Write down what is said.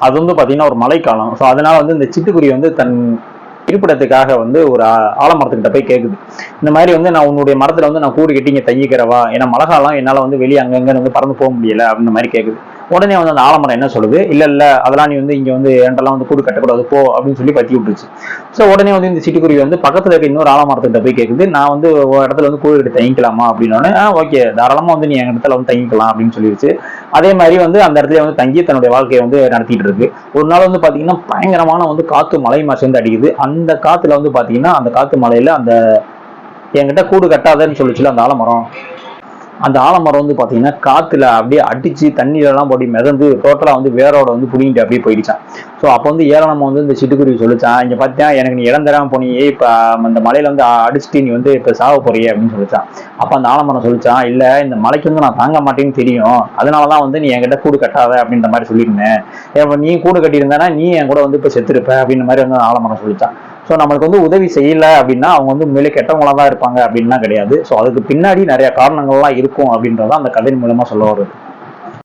அது வந்து பார்த்தீங்கன்னா ஒரு மழைக்காலம். ஸோ அதனால வந்து இந்த சிட்டுக்குருவி வந்து தன் இருப்பிடத்துக்காக வந்து ஒரு ஆலமரத்துக்கிட்ட போய் கேட்குது இந்த மாதிரி வந்து நான் உன்னுடைய மரத்துல வந்து நான் கூடு கட்டி இங்கே தங்கிக்கிறவா? ஏன்னா மழை காலம் என்னால் வந்து வெளியே அங்கங்க வந்து பறந்து போக முடியல அப்படின்ற மாதிரி கேட்குது உடனே வந்து அந்த ஆலமரம் என்ன சொல்லுது? இல்ல இல்ல அதெல்லாம் நீ வந்து இங்க வந்து என்கிட்டலாம் வந்து கூடு கட்டக்கூடாது போ அப்படின்னு சொல்லி பத்தி விட்டுருச்சு. ஸோ உடனே வந்து இந்த சிட்டுக்குருவி வந்து பக்கத்துல இருக்க இன்னொரு ஆலமரத்துக்கிட்ட போய் கேட்குது நான் வந்து ஒரு இடத்துல வந்து கூடு கட்டி தங்கிக்கலாமா? அப்படின்னு ஆ ஓகே தாராளமா வந்து நீ எங்க இடத்துல வந்து தங்கிக்கலாம் அப்படின்னு சொல்லிடுச்சு அதே மாதிரி வந்து அந்த இடத்துல வந்து தங்கி தன்னுடைய வாழ்க்கையை வந்து நடத்திட்டு இருக்கு. ஒரு நாள் வந்து பாத்தீங்கன்னா பயங்கரமான வந்து காத்து மலை மாசு வந்து அடிக்குது. அந்த காத்துல வந்து பாத்தீங்கன்னா அந்த காத்து மலையில அந்த என்கிட்ட கூடு கட்டாதன்னு சொல்லிச்சுல அந்த ஆலமரம். அந்த ஆலமரம் வந்து பார்த்தீங்கன்னா காற்றுல அப்படியே அடித்து தண்ணியிலலாம் போட்டு மிதந்து டோட்டலாக வந்து வேரோட வந்து புடிங்கிட்டு அப்படியே போயிடுச்சான் ஸோ அப்போ வந்து ஏளனம் வந்து இந்த சிட்டுக்குருவி சொல்லிச்சான் இங்கே பாத்தியா எனக்கு நீ இடம் தராமல் போனியே. இப்போ அந்த மலையில வந்து அடிச்சுட்டு நீ வந்து இப்போ சாக போறியே அப்படின்னு சொல்லிச்சான் அப்போ அந்த ஆலமரம் சொல்லிச்சான் இல்லை இந்த மலைக்கு வந்து நான் தாங்க மாட்டேன்னு தெரியும். அதனாலதான் வந்து நீ என்கிட்ட கூடு கட்டாத அப்படின்ற மாதிரி சொல்லியிருந்தேன். இப்ப நீ கூடு கட்டியிருந்தேன்னா நீ என் கூட வந்து இப்போ செத்துருப்ப அப்படின்ற மாதிரி வந்து ஆலமரம் சொல்லிச்சான் ஸோ நம்மளுக்கு வந்து உதவி செய்யல அப்படின்னா அவங்க வந்து உண்மையிலே கெட்டவங்களாக தான் இருப்பாங்க அப்படின்லாம் கிடையாது. ஸோ அதுக்கு பின்னாடி நிறைய காரணங்கள்லாம் இருக்கும் அப்படின்றத அந்த கதை மூலமா சொல்ல வருது